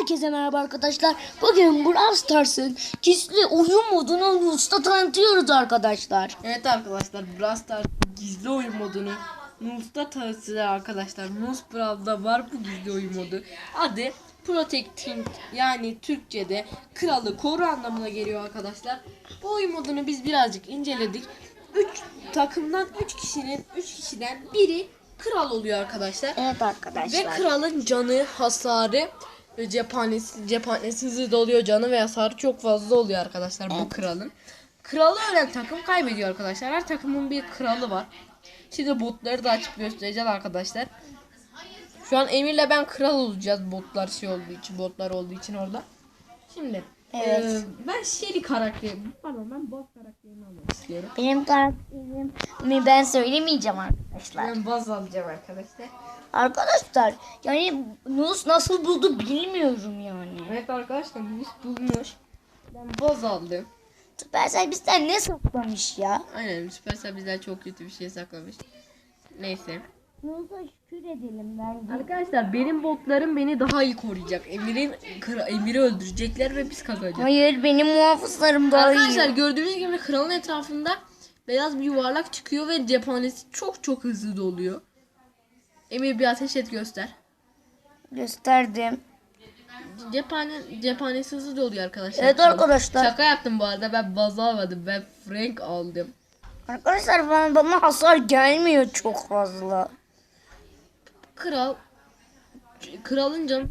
Herkese merhaba arkadaşlar. Bugün Brawl Stars'ın gizli oyun modunu usta tanıtıyoruz arkadaşlar. Evet arkadaşlar Brawl Stars gizli oyun modunu Nus'ta tanıtıyor arkadaşlar. Nus Brawl'da var bu gizli oyun modu. Adı Protecting yani Türkçe'de kralı koru anlamına geliyor arkadaşlar. Bu oyun modunu biz birazcık inceledik. 3 takımdan 3 kişinin 3 kişiden biri kral oluyor arkadaşlar. Evet Ve arkadaşlar. kralın canı, hasarı ve cephanesi, cephanesi hızlı doluyor canı ve hasarı çok fazla oluyor arkadaşlar bu kralın. Kralı ölen takım kaybediyor arkadaşlar. Her takımın bir kralı var. Şimdi botları da açıp göstereceğiz arkadaşlar. Şu an Emir'le ben kral olacağız botlar şey olduğu için, botlar olduğu için orada. Şimdi Evet. eee, ben Shelly karakterim. Pardon ben bot karakterini almak istiyorum. Benim karakterimi ben söylemeyeceğim arkadaşlar. Ben baz alacağım arkadaşlar. Arkadaşlar yani Nus nasıl buldu bilmiyorum yani. Evet arkadaşlar Nus bulmuş. Ben baz aldım. Supercell bizden ne saklamış ya? Aynen Supercell bizden çok kötü bir şey saklamış. Neyse. Nus'a şükür edelim bence. Arkadaşlar benim botlarım beni daha iyi koruyacak. Emir'in Emir'i öldürecekler ve biz kazanacağız. Hayır benim muhafızlarım daha Arkadaşlar iyi. gördüğünüz gibi kralın etrafında beyaz bir yuvarlak çıkıyor ve cephanesi çok çok hızlı doluyor. Emir bir ateş et göster. Gösterdim. Cephane, cephanesi hızlı doluyor arkadaşlar. Evet arkadaşlar. Şaka yaptım bu arada ben baz almadım. Ben Frank aldım. Arkadaşlar bana, bana hasar gelmiyor çok fazla. Kral kralın canı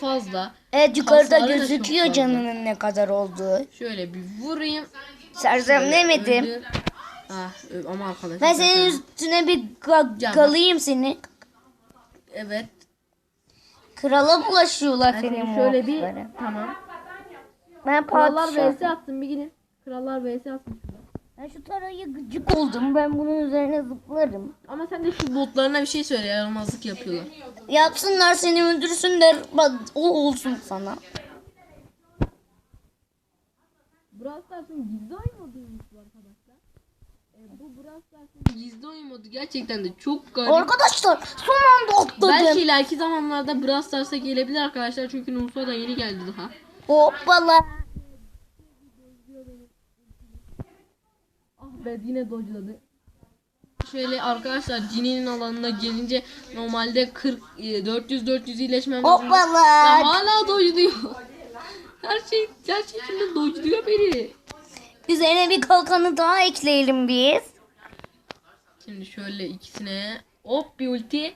fazla. Evet yukarıda Hasarı da çok gözüküyor fazla. canının ne kadar olduğu. Şöyle bir vurayım. Sersemlemedim. Öldür. Ah ama arkadaşlar. Ben senin üstüne bir ga- Canım. galayım seni. Evet. Krala bulaşıyorlar Ben senin seni şöyle bir muhafızları. tamam. Ben Krallar padişahım. vs attım bir gidin. Krallar vs attım. Ben şu taraya gıcık oldum. Ben bunun üzerine zıplarım. Ama sen de şu botlarına bir şey söyle yaramazlık yapıyorlar. Yapsınlar seni öldürsünler. Bak o olsun sana. Brawl Stars'ın gizli moduymuş bu arkadaşlar. E, bu Brawl Stars'ın gizli oyun modu gerçekten de çok garip. Arkadaşlar son anda atladım. Belki ileriki zamanlarda Brawl Stars'a gelebilir arkadaşlar çünkü Nusa da yeni geldi daha. Hoppala. Ah be yine dodge'ladı. Şöyle arkadaşlar Cini'nin alanına gelince normalde 40 e, 400 400 iyileşmem lazım. Ya hala dodge'luyor. Her şey her şey şimdi dodge'luyor beni. Üzerine bir kalkanı daha ekleyelim biz. Şimdi şöyle ikisine hop bir ulti.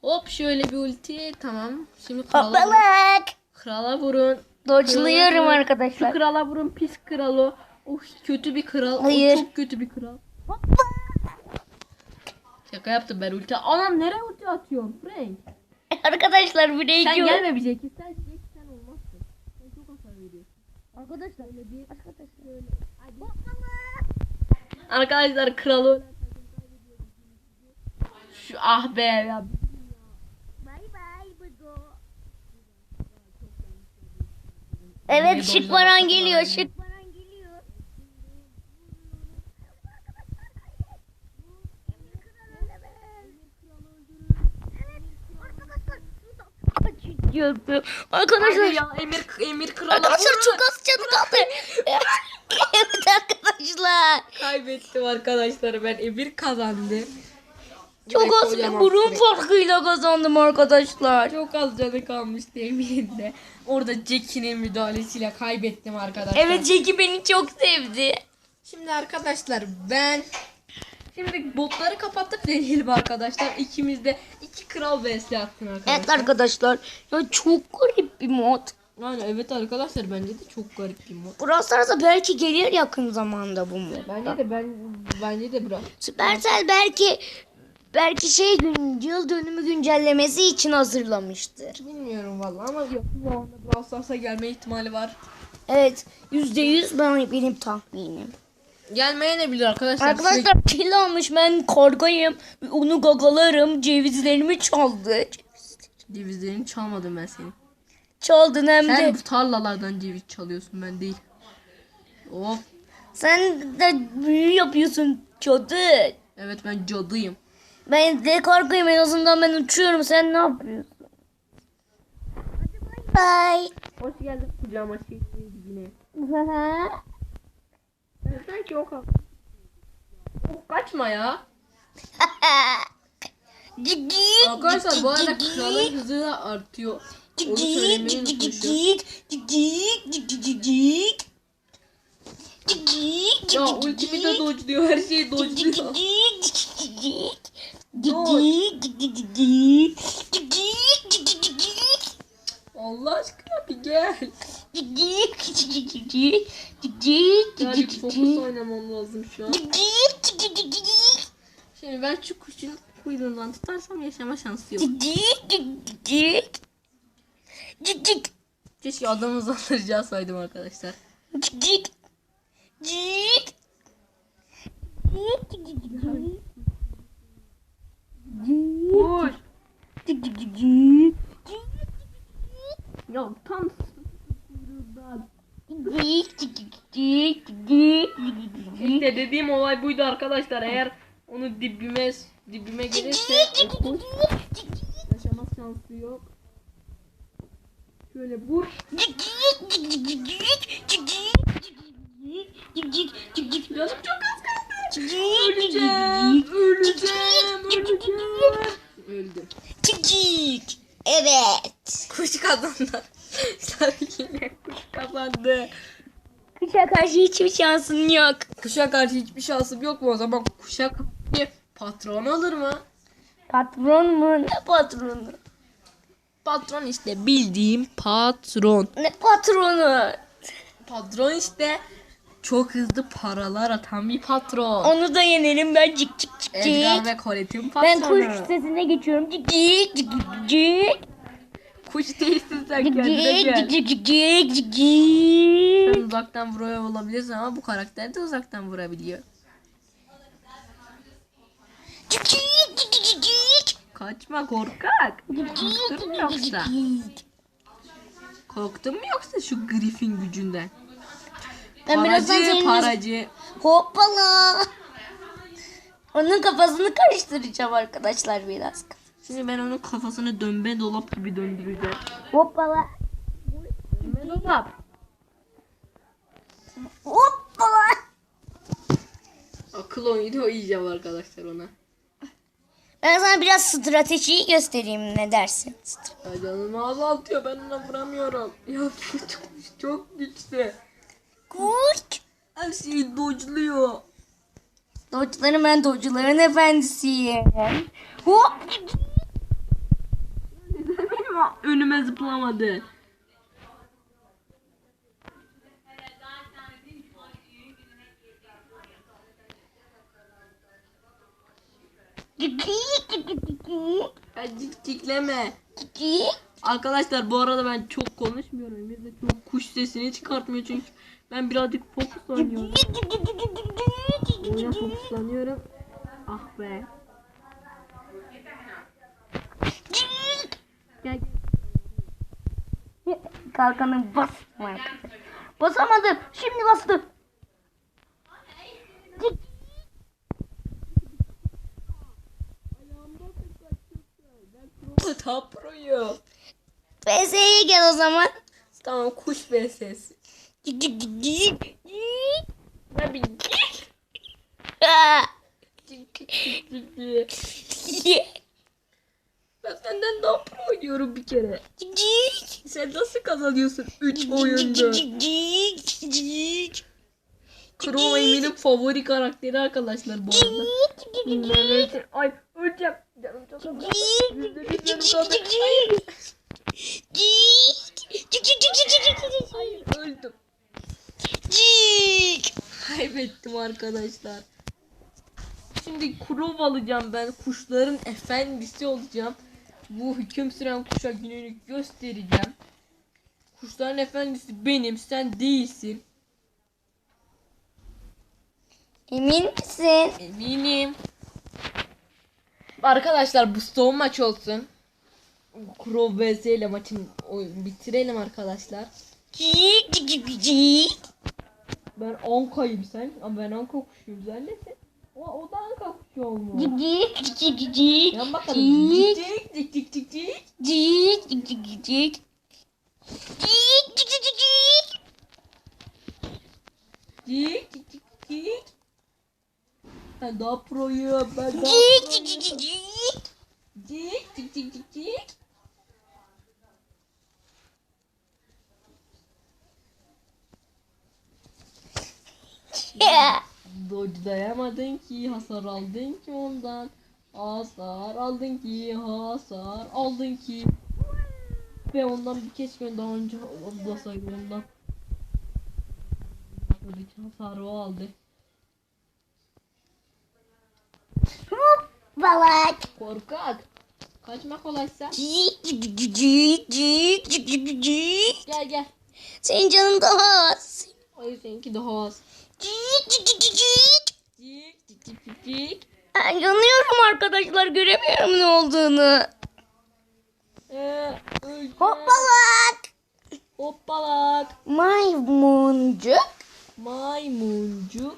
Hop şöyle bir ulti. Tamam. Şimdi krala, vurun. Krala vurun. Dodge'lıyorum vurun. Şu arkadaşlar. krala vurun pis kralı. Oh kötü bir kral. Hayır. O çok kötü bir kral. Şaka yaptım ben ulti. Anam nereye ulti atıyorsun Frank? Arkadaşlar buraya Sen gel. gelme bir Jackie. Sen Jackie sen olmazsın. Sen çok hasar veriyorsun. Arkadaşlar bir arkadaşlar. Arkadaşlar kralı ah be ya. Evet şık varan geliyor şık. Arkadaşlar ya Emir Emir krala Arkadaşlar çok az canı kaldı. evet arkadaşlar. Kaybettim arkadaşlar ben Emir kazandı. Çok az bir burun farkıyla kazandım arkadaşlar. Çok az canı kalmıştı Emir'in de. Orada Jackie'nin müdahalesiyle kaybettim arkadaşlar. Evet Jackie beni çok sevdi. Şimdi arkadaşlar ben Şimdi botları kapatıp deneyelim arkadaşlar. İkimiz de iki kral vs attın arkadaşlar. Evet arkadaşlar. Ya çok garip bir mod. Yani evet arkadaşlar bence de çok garip bir mod. Brawl belki gelir yakın zamanda bu mod. Bence de ben bence de bırak. Supercell belki belki şey gün, yıl dönümü güncellemesi için hazırlamıştır. Bilmiyorum vallahi ama yakın zamanda Brawl Stars'a gelme ihtimali var. Evet yüzde yüz ben benim tahminim. Gelmeye ne bilir arkadaşlar. Arkadaşlar kil almış ben kargayım. Onu gagalarım. Cevizlerimi çaldı. Cevizlerini çalmadım ben senin. Çaldın hem Sen de. bu tarlalardan ceviz çalıyorsun ben değil. Of. Sen de büyü yapıyorsun cadı. Evet ben cadıyım. Ben de kargayım en azından ben uçuyorum. Sen ne yapıyorsun? Hadi bay bay. Hoş geldin kucağıma şey yine. Ben sanki o kal. Of, kaçma ya. Arkadaşlar bu arada kralın hızı da artıyor. Onu söylemeyi unutmuşum. Ya ultimi de dodge'luyor. Her şeyi dodge'luyor. Allah aşkına bir gel. Yani fokus oynamam lazım şu an. Şimdi ben şu kuşun kuyruğundan tutarsam yaşama şansı yok. Keşke adamı uzandıracağı saydım arkadaşlar. Koş. Ya tam İşte dediğim olay buydu arkadaşlar. Eğer onu dibime dibime gelirse yaşama şansı yok. Şöyle vur. Canım çok az kaldı. Öleceğim. Öleceğim. Öldüm. Evet. Kuş kazandı. Yine kuş kazandı. Kuşa karşı hiçbir şansın yok. Kuşa karşı hiçbir şansım yok mu o zaman kuşa karşı patron alır mı? Patron mu? Ne patronu? Patron işte bildiğim patron. Ne patronu? Patron işte çok hızlı paralar atan bir patron. Onu da yenelim ben cik cik cik Edgar ve Colette'in Ben patronu. kuş sesine geçiyorum. Cik cik cik cik. Kuş değilsin sen Cik kendine cik gel. cik cik cik cik cik. Sen uzaktan vuruyor olabilirsin ama bu karakter de uzaktan vurabiliyor. Cik cik cik cik cik. Kaçma korkak. Korktun mu yoksa? Korktun mu yoksa şu Griffin gücünden? Ben birazdan Paracı senin paracı. Hoppala. Onun kafasını karıştıracağım arkadaşlar biraz. Şimdi ben onun kafasını dönme dolap gibi döndüreceğim. Hoppala. Dönme dolap. Hoppala. Akıl oyunu oynayacağım arkadaşlar ona. Ben sana biraz stratejiyi göstereyim ne dersin? Ya canımı azaltıyor ben ona vuramıyorum. Ya çok, çok güçlü. Kuş. Her şeyi dodge'luyor. Dodge'ların ben dodge'ların efendisiyim. Hop. Benim önüme zıplamadı. Cik cik. Arkadaşlar bu arada ben çok konuşmuyorum. Emir de çok kuş sesini çıkartmıyor çünkü ben birazcık fokus oynuyorum. Cik cik cik cik cik cik cik Oyuna fokuslanıyorum. Ah be. Gel. Kalkanı basma. Basamadım. Şimdi bastım. Cik. Tam proyu. PS'ye gel o zaman. Tamam kuş vs. Ben senden daha pro oynuyorum bir kere. Sen nasıl kazanıyorsun 3 Cik oyunda? Crow Emin'in favori karakteri arkadaşlar bu arada. Evet. Ay öleceğim. Canım çok. Hayır. Hayır öldüm. Kaybettim arkadaşlar. Şimdi Crow alacağım ben. Kuşların efendisi olacağım. Bu hüküm süren kuşa gününü göstereceğim. Kuşların efendisi benim. Sen değilsin. Emin misin? Eminim. Arkadaşlar bu son maç olsun. Crow vs ile maçın bitirelim arkadaşlar. Cik cik cik cik. Ben Anka'yım sen ama ben Anka kuşuyum sen nesin? O, o da Anka kuşu olmuyor. Cik cik cik cik cik. Yan bakalım. Cik cik cik cik cik. Cik cik cik cik cik. Cik cik cik cik cik. Cik cik cik cik. Ben daha proyum. Ben daha Cik cik cik cik cik. Cik cik cik cik cik. Dayamadın ki hasar aldın ki ondan. Hasar aldın ki hasar aldın ki. Ve ondan bir keşke daha önce olmasaydı ondan. Hasarı o aldı. Balık. Korkak. Kaçmak kolaysa. gel gel. Senin canın daha az. Hayır seninki daha az. Ben yanıyorum arkadaşlar göremiyorum ne olduğunu. Ee. Hoppalak. Hoppalak. Maymuncuk. Maymuncuk.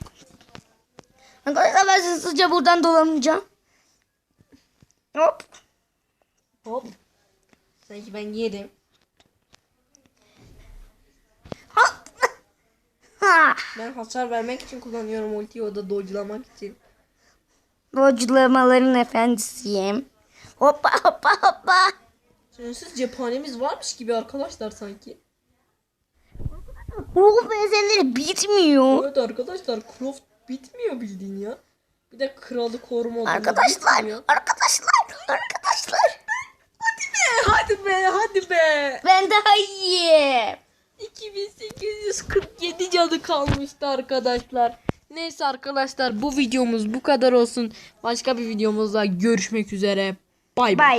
Arkadaşlar ben hızlıca buradan dolanacağım. Hop. Hop. Sanki ben yedim. Hop. Ha. Ben hasar vermek için kullanıyorum ultiyi o da dodge'lamak için. Dodge'lamaların efendisiyim. Hoppa hoppa hoppa. Sonsuz cephanemiz varmış gibi arkadaşlar sanki. Ruh benzenleri bitmiyor. Evet arkadaşlar Croft bitmiyor bildiğin ya. Bir de kralı koruma Arkadaşlar, bitmiyor. arkadaşlar, arkadaşlar. Hadi be hadi be. Ben daha iyiyim. 2847 canı kalmıştı arkadaşlar. Neyse arkadaşlar bu videomuz bu kadar olsun. Başka bir videomuzda görüşmek üzere. Bay bay.